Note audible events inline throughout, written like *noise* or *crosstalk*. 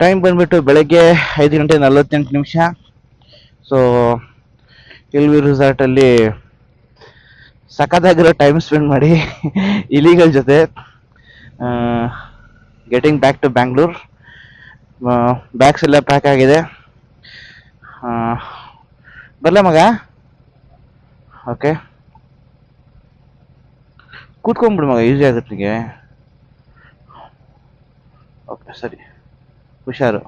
Time ಬಂದ್ಬಿಟ್ಟು ಬೆಳಗ್ಗೆ ಐದು ಗಂಟೆ ನಲವತ್ತೆಂಟು ನಿಮಿಷ. ಸೊ ಇಲ್ವಿ ರಿಸಾರ್ಟಲ್ಲಿ ಸಖತ್ತಾಗಿರೋ ಟೈಮ್ ಸ್ಪೆಂಡ್ ಮಾಡಿ *laughs* ಇಲಿಗಳ ಜೊತೆ getting back to Bangalore bags ಎಲ್ಲ ಪ್ಯಾಕ್ ಆಗಿದೆ. ಬರಲ ಮಗ? ಓಕೆ ಕೂತ್ಕೊಂಡ್ಬಿಡು ಮಗ ಈಸಿ ಆಗುತ್ತೆ ನಿಮಗೆ ಓಕೆ ಸರಿ. ಹುಷಾರು.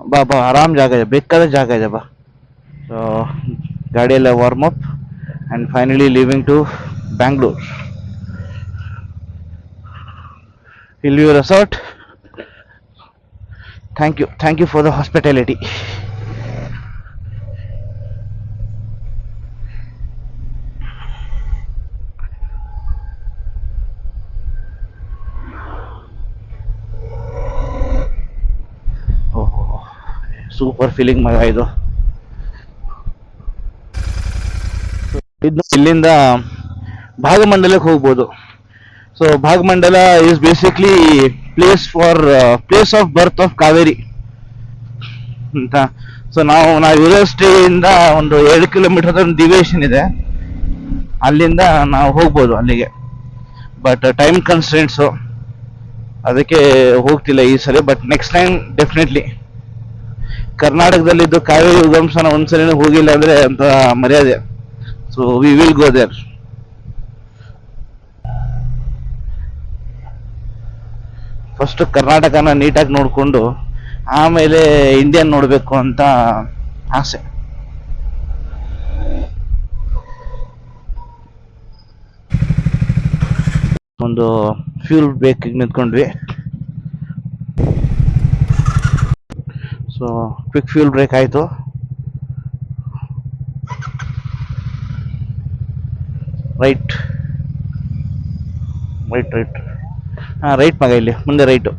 ಬಾ ಬಾ ಆರಾಮ್ ಜಾಗ ಇದೆ, ಬೇಕಾದ ಜಾಗ ಇದೆ ಬಾ. So ಗಾಡಿಯೆಲ್ಲ warm up and finally leaving to Bangalore ಇಲ್ಲಿ resort thank you thank you for the hospitality super feeling ಮಗ ಇದು ಇಲ್ಲಿಂದ ಭಾಗಮಂಡಲಕ್ಕೆ ಹೋಗ್ಬೋದು. So Bhagamandala is basically place for place of birth of Kaveri. ಅಂತ. ಸೊ ನಾವು ನಾವು ಯೂನಿವರ್ಸಿಟಿಯಿಂದ ಒಂದು ಎರಡು ಕಿಲೋಮೀಟರ್ ಡಿವಿಯೇಷನ್ ಇದೆ. ಅಲ್ಲಿಂದ ನಾವು ಹೋಗ್ಬೋದು ಅಲ್ಲಿಗೆ. ಬಟ್ ಟೈಮ್ ಕನ್ಸ್ಟೆಂಟ್ಸು ಅದಕ್ಕೆ ಹೋಗ್ತಿಲ್ಲ ಈ ಸರಿ. ಬಟ್ ನೆಕ್ಸ್ಟ್ ಟೈಮ್ ಡೆಫಿನೆಟ್ಲಿ ಕರ್ನಾಟಕದಲ್ಲಿದ್ದು ಕಾವೇರಿ ಉಗಮಸ್ಥಾನ ಒಂದ್ಸಲಿನೂ ಹೋಗಿಲ್ಲ ಅಂದ್ರೆ ಅಂತ ಮರ್ಯಾದೆ. So we will go there first ಕರ್ನಾಟಕನ ನೀಟಾಗಿ ನೋಡಿಕೊಂಡು ಆಮೇಲೆ ಇಂಡಿಯನ್ ನೋಡಬೇಕು ಅಂತ ಆಸೆ. ಒಂದು ಫ್ಯೂಲ್ ಬೇಕಿಗೆ ನಿಂತ್ಕೊಂಡ್ವಿ. ಸೊ ಕ್ವಿಕ್ ಫ್ಯೂಲ್ ಬ್ರೇಕ್ ಆಯಿತು. ರೈಟ್ ರೈಟ್ ರೈಟ್ ಹಾಂ ರೈಟ್ ಮಗ ಇಲ್ಲಿ ಮುಂದೆ ರೈಟು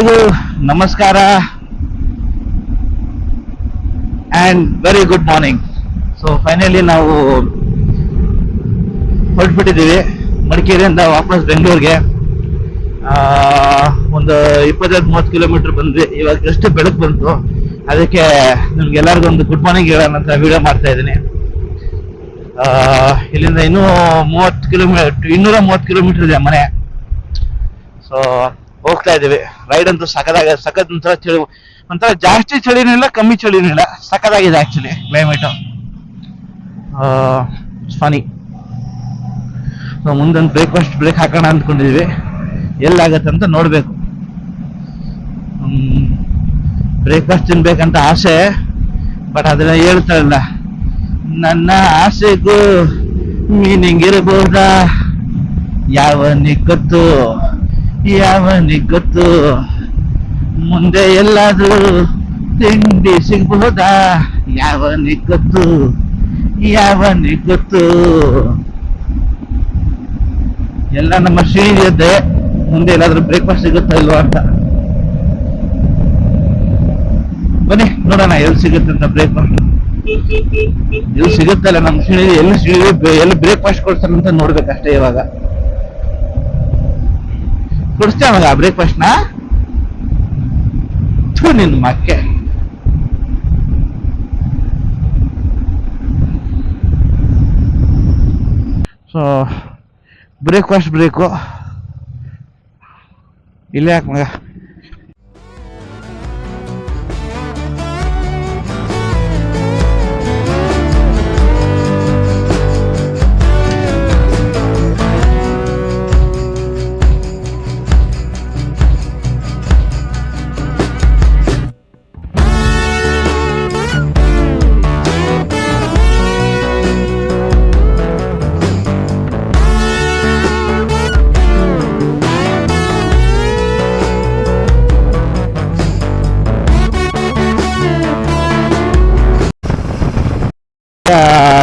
ಎಲ್ಲರಿಗೂ ನಮಸ್ಕಾರ. And very good morning so finally ನಾವು ಹೊರಟ್ಬಿಟ್ಟಿದ್ದೀವಿ. ಮಡಿಕೇರಿಯಿಂದ ವಾಪಸ್ ಬೆಂಗಳೂರಿಗೆ. ಒಂದು ಇಪ್ಪತ್ತೈದು ಮೂವತ್ತು ಕಿಲೋಮೀಟರ್ ಬಂದ್ವಿ. ಇವಾಗ ಎಷ್ಟು ಬೆಳಕು ಬಂತು. ಅದಕ್ಕೆ ನಿಮ್ಗೆಲ್ಲರಿಗೂ ಒಂದು ಗುಡ್ ಮಾರ್ನಿಂಗ್ ಹೇಳೋಣ ಅಂತ ವಿಡಿಯೋ ಮಾಡ್ತಾ ಇದ್ದೀನಿ. ಇಲ್ಲಿಂದ ಇನ್ನೂ ಮೂವತ್ತು ಕಿಲೋಮೀಟರ್ ಇನ್ನೂರ ಮೂವತ್ತು ಕಿಲೋಮೀಟರ್ ಇದೆ ಮನೆ. ಸೊ ಹೋಗ್ತಾ ಇದೀವಿ ರೈಡ್ ಅಂತೂ ಸಖತ್ತಾಗ ಸಖತ್ ಒಂಥರ ಚಳಿ, ಒಂಥರ ಜಾಸ್ತಿ ಚಳಿನೂ ಇಲ್ಲ, ಕಮ್ಮಿ ಚಳಿನೂ ಇಲ್ಲ. ಸಖತ್ತಾಗಿದೆ ಆಕ್ಚುಲಿ ಕ್ಲೈಮೇಟು ಫನಿ ಮುಂದೊಂದು ಬ್ರೇಕ್ಫಾಸ್ಟ್ ಬ್ರೇಕ್ ಹಾಕೋಣ ಅಂದ್ಕೊಂಡಿದ್ವಿ ಎಲ್ಲಾಗತ್ತೆ ಅಂತ ನೋಡಬೇಕು ಬ್ರೇಕ್ಫಾಸ್ಟ್ ತಿನ್ಬೇಕಂತ ಆಸೆ ಬಟ್ ಅದನ್ನ ಹೇಳ್ತಾರಲ್ಲ ನನ್ನ ಆಸೆಗೂ ಮೀನಿಂಗ್ ಯಾವ ಗೊತ್ತು ಯಾವನಿಗ್ ಗೊತ್ತು ಮುಂದೆ ಎಲ್ಲಾದ್ರೂ ತಿಂಡಿ ಸಿಗ್ಬಹುದಾ? ಯಾವನಿಗೆ ಗೊತ್ತು ಯಾವನಿಗೆ ಗೊತ್ತು ಎಲ್ಲ ನಮ್ಮ ಶ್ರೀಯದ್ದೆ ಮುಂದೆ ಎಲ್ಲಾದ್ರೂ ಬ್ರೇಕ್ಫಾಸ್ಟ್ ಸಿಗುತ್ತಾ ಇಲ್ವಾ ಅಂತ. ಬನ್ನಿ, ನೋಡೋಣ, ಎಲ್ಲಿ ಸಿಗುತ್ತೆ ಅಂತ ಬ್ರೇಕ್ಫಾಸ್ಟ್ ಎಲ್ಲಿ ಸಿಗುತ್ತಲ್ಲ ನಮ್ಮ ಶ್ರೀ ಎಲ್ಲಿ ಶ್ರೀ ಎಲ್ಲಿ ಬ್ರೇಕ್ಫಾಸ್ಟ್ ಕೊಡ್ತಾರಂತ ನೋಡ್ಬೇಕಷ್ಟೇ ಇವಾಗ. ಕೊಡಿಸ್ತೇ ಮಗ ಬ್ರೇಕ್ಫಾಸ್ಟ್ನ ಥೂ ನಿನ್ನ ಮಕ್ಕೆ ಸೊ ಬ್ರೇಕ್ಫಾಸ್ಟ್ ಬ್ರೇಕು ಇಲ್ಲೇ ಯಾಕೆ ಮಗ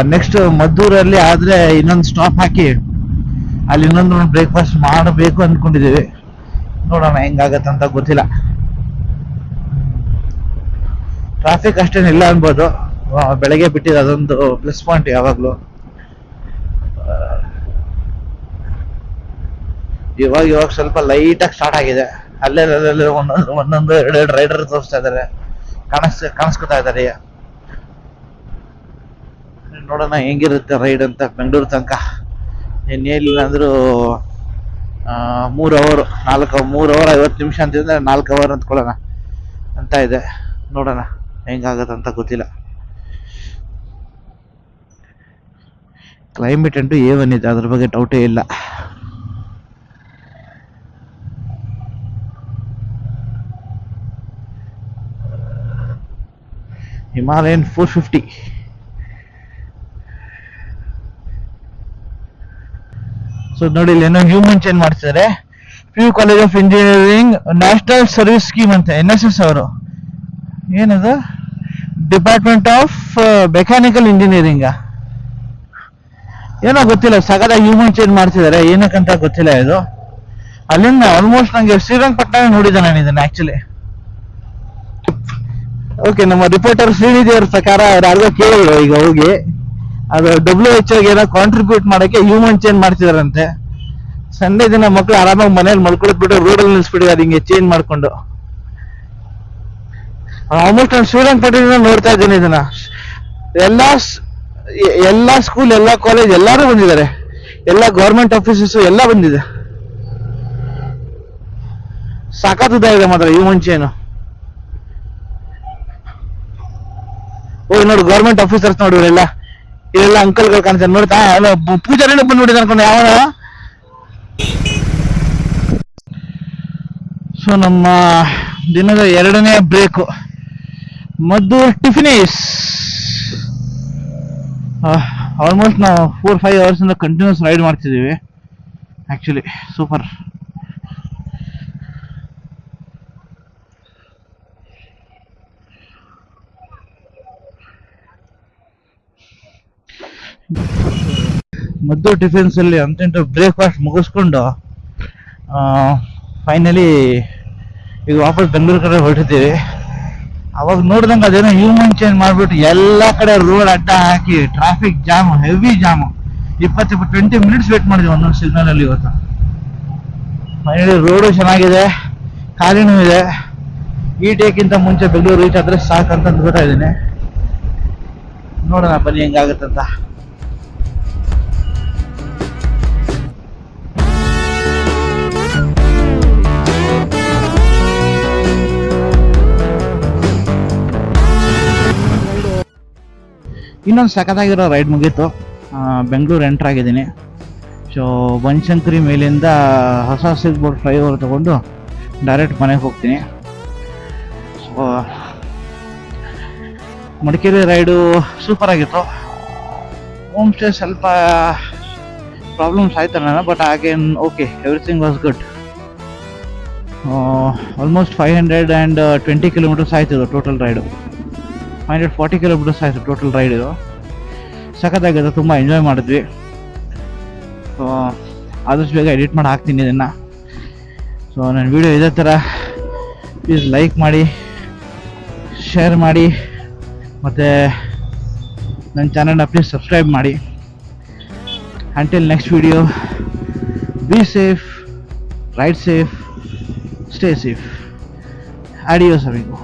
ನೆಕ್ಸ್ಟ್ ಮದ್ದೂರಲ್ಲಿ ಆದ್ರೆ ಇನ್ನೊಂದು ಸ್ಟಾಪ್ ಹಾಕಿ ಅಲ್ಲಿ ಇನ್ನೊಂದು ಬ್ರೇಕ್ಫಾಸ್ಟ್ ಮಾಡಬೇಕು ಅಂದ್ಕೊಂಡಿದ್ದೀವಿ. ನೋಡೋಣ ಹೆಂಗಾಗತ್ತೆ ಅಂತ ಗೊತ್ತಿಲ್ಲ. ಟ್ರಾಫಿಕ್ ಅಷ್ಟೇನಿಲ್ಲ ಅನ್ಬೋದು. ಆ, ಬೆಳಗ್ಗೆ ಬಿಟ್ಟಿದ್ದು ಅದೊಂದು ಪ್ಲಸ್ ಪಾಯಿಂಟ್ ಯಾವಾಗಲೂ. ಇವಾಗ ಇವಾಗ ಸ್ವಲ್ಪ ಲೈಟಾಗಿ ಸ್ಟಾರ್ಟ್ ಆಗಿದೆ. ಅಲ್ಲೇ ಅಲ್ಲೇ ಒಂದೊಂದು ಒಂದೊಂದು ಎರಡು ಎರಡು ರೈಡರ್ ತೋರಿಸ್ತಾ ಇದ್ದಾರೆ ಕಾಣಿಸ್ ಕಾಣಿಸ್ಕೊತಾ ಇದ್ದಾರೆ ನೋಡೋಣ ಹೆಂಗಿರುತ್ತೆ ರೈಡ್ ಅಂತ ಬೆಂಗಳೂರು ತನಕ. ಇನ್ನೇನಿಲ್ಲ ಅಂದರೂ ಮೂರು ಅವರ್ ನಾಲ್ಕು, ಮೂರು ಅವರ್ ಐವತ್ತು ನಿಮಿಷ ಅಂತಿದ್ರೆ ನಾಲ್ಕು ಅವರ್ ಅಂದ್ಕೊಳ್ಳೋಣ. ಅಂತ ಇದೆ. ನೋಡೋಣ ಹೆಂಗಾಗತ್ತೆ ಅಂತ ಗೊತ್ತಿಲ್ಲ. ಕ್ಲೈಮೇಟ್ ಅಂತೂ ಏ ಇದೆ. ಅದ್ರ ಬಗ್ಗೆ ಡೌಟೇ ಇಲ್ಲ. ಹಿಮಾಲಯನ್ ಫೋರ್ ಫಿಫ್ಟಿ ಸೊ ನೋಡಿ ಇಲ್ಲಿ ಏನೋ ಹ್ಯೂಮನ್ ಚೇಂಜ್ ಮಾಡ್ತಿದ್ದಾರೆ P U college of engineering national service scheme ಅಂತ ಎನ್ ಎಸ್ ಎಸ್ ಅವರು. ಏನದು? ಡಿಪಾರ್ಟ್ಮೆಂಟ್ ಆಫ್ ಮೆಕ್ಯಾನಿಕಲ್ ಇಂಜಿನಿಯರಿಂಗ್ ಏನೋ ಗೊತ್ತಿಲ್ಲ ಸಗದ ಹ್ಯೂಮನ್ ಚೇಂಜ್ ಮಾಡ್ತಿದ್ದಾರೆ ಏನಕ್ಕಂತ ಗೊತ್ತಿಲ್ಲ ಇದು. ಅಲ್ಲಿಂದ ಆಲ್ಮೋಸ್ಟ್ ನಂಗೆ ಶ್ರೀರಂಗಪಟ್ಟಣ ನೋಡಿದ್ದೆ ನಾನು ಇದನ್ನ ಆಕ್ಚುಲಿ ಓಕೆ ನಮ್ಮ ರಿಪೋರ್ಟರ್ ಶ್ರೀನಿಧಿ ಅವ್ರ ಪ್ರಕಾರ ಯಾರಿಗೋ ಕೇಳಿದ್ರು ಈಗ ಹೋಗಿ. ಅದು ಡಬ್ಲ್ಯೂ ಎಚ್ ಏನೋ ಕಾಂಟ್ರಿಬ್ಯೂಟ್ ಮಾಡಕ್ಕೆ ಹ್ಯೂಮನ್ ಚೇಂಜ್ ಮಾಡ್ತಿದಾರಂತೆ. ಸಂಡೇ ದಿನ ಮಕ್ಕಳು ಆರಾಮಾಗಿ ಮನೇಲಿ ಮಲ್ಕೊಳಕ್ ಬಿಟ್ಟು ರೋಡಲ್ಲಿ ನಿಲ್ಸ್ಬಿಟ್ಟಿದ್ದಾರೆ ಹಿಂಗೆ ಚೇಂಜ್ ಮಾಡ್ಕೊಂಡು. ಆಲ್ಮೋಸ್ಟ್ ನಾನು ಶ್ರೀರಂಗಪಟ್ಟಣ ನೋಡ್ತಾ ಇದ್ದೀನಿ ಇದನ್ನ. ಎಲ್ಲಾ ಎಲ್ಲಾ ಸ್ಕೂಲ್ ಎಲ್ಲಾ ಕಾಲೇಜ್ ಎಲ್ಲಾರು ಬಂದಿದ್ದಾರೆ. ಎಲ್ಲ ಗೌರ್ಮೆಂಟ್ ಆಫೀಸಸ್ ಎಲ್ಲ ಬಂದಿದೆ. ಸಾಕಾತದ ಇದೆ ಮಾತ್ರ ಹ್ಯೂಮನ್ ಚೇನು ಓ ನೋಡಿ ಗೌರ್ಮೆಂಟ್ ಆಫೀಸರ್ಸ್ ನೋಡಿ ಇವರೆಲ್ಲ ಅಂಕಲ್ ಅಂಕಲ್ಗಳು ಕಾಣ್ತಾರೆ ನೋಡ್ತಾ ಪೂಜಾರಿ ಪೂಜಾರಿನೂ ಬಂದ್ಬಿಟ್ಟಿದೆ ಅನ್ಕೊಂಡು ಯಾವ ಸೊ ನಮ್ಮ ದಿನದ ಎರಡನೇ ಬ್ರೇಕು. ಮದ್ದು, ಟಿಫಿನೀಸ್. ಆಲ್ಮೋಸ್ಟ್ ನಾವು ಫೋರ್ ಫೈವ್ ಅವರ್ಸ್ ಇಂದ ಕಂಟಿನ್ಯೂಸ್ ರೈಡ್ ಮಾಡ್ತಿದ್ದೀವಿ. ಆಕ್ಚುಲಿ ಸೂಪರ್ ಮದ್ದು ಡಿಫೆನ್ಸ್ ಅಲ್ಲಿ ಅಂತ ಬ್ರೇಕ್ಫಾಸ್ಟ್ ಮುಗಿಸ್ಕೊಂಡು ಫೈನಲಿ ಈಗ ವಾಪಸ್ ಬೆಂಗಳೂರು ಕಡೆ ಹೊರಟಿದ್ದೀವಿ. ಅವಾಗ ನೋಡ್ದಂಗೆ ಅದೇನೋ ಹ್ಯೂಮನ್ ಚೇಂಜ್ ಮಾಡ್ಬಿಟ್ಟು ಎಲ್ಲ ಕಡೆ ರೋಡ್ ಅಡ್ಡ ಹಾಕಿ ಟ್ರಾಫಿಕ್ ಜಾಮ್ ಹೆವಿ ಜಾಮು ಇಪ್ಪತ್ತು ಇಪ್ಪತ್ತು ಟ್ವೆಂಟಿ ಮಿನಿಟ್ಸ್ ವೇಟ್ ಮಾಡಿದ್ವಿ ಒಂದೊಂದು ಸಿಗ್ನಲ್ ಅಲ್ಲಿ ಇವತ್ತು. ಫೈನಲಿ ರೋಡು ಚೆನ್ನಾಗಿದೆ ಖಾಲಿನೂ ಇದೆ. ಈ ಡೇಕ್ಕಿಂತ ಮುಂಚೆ ಬೆಂಗಳೂರು ರೀಚ್ ಆದ್ರೆ ಸಾಕಂತ ಅಂದ್ಬಿಡ್ತಾ ಇದ್ದೀನಿ. ನೋಡೋಣ ಬನ್ನಿ ಹೆಂಗಾಗುತ್ತಂತ. ಇನ್ನೊಂದು ಸಖತ್ತಾಗಿರೋ ರೈಡ್ ಮುಗೀತು. ಬೆಂಗಳೂರು ಎಂಟ್ರ್ ಆಗಿದ್ದೀನಿ. ಸೊ ಬನಶಂಕರಿ ಮೇಲಿಂದ ಹೊಸ ಸಿಲ್ಕ್ ಬೋರ್ಡ್ ಫ್ಲೈಓವರ್ ತೊಗೊಂಡು ಡೈರೆಕ್ಟ್ ಮನೆಗೆ ಹೋಗ್ತೀನಿ. ಸೊ ಮಡಿಕೇರಿ ರೈಡು ಸೂಪರ್ ಆಗಿತ್ತು. ಹೋಮ್ ಸ್ಟೇ ಸ್ವಲ್ಪ ಪ್ರಾಬ್ಲಮ್ಸ್ ಆಯ್ತು ನಾನು but again okay everything was good almost five hundred and twenty kilometres ಆಯ್ತು total ride hundred forty kilometres ಆಯಿತು ಟೋಟಲ್ ರೈಡ್ ಇದು. ಸಖತ್ತಾಗಿದೆ ತುಂಬ ಎಂಜಾಯ್ ಮಾಡಿದ್ವಿ. ಸೊ ಆದಷ್ಟು ಬೇಗ ಎಡಿಟ್ ಮಾಡಿ ಹಾಕ್ತೀನಿ ಇದನ್ನು. ಸೊ ನನ್ನ ವಿಡಿಯೋ ಇದೇ ಥರ ಪ್ಲೀಸ್ ಲೈಕ್ ಮಾಡಿ ಶೇರ್ ಮಾಡಿ, ಮತ್ತು ನನ್ನ ಚಾನಲ್ನ ಪ್ಲೀಸ್ ಸಬ್ಸ್ಕ್ರೈಬ್ ಮಾಡಿ. Until next video be safe ride safe stay safe audios ಅಮಿಗೋ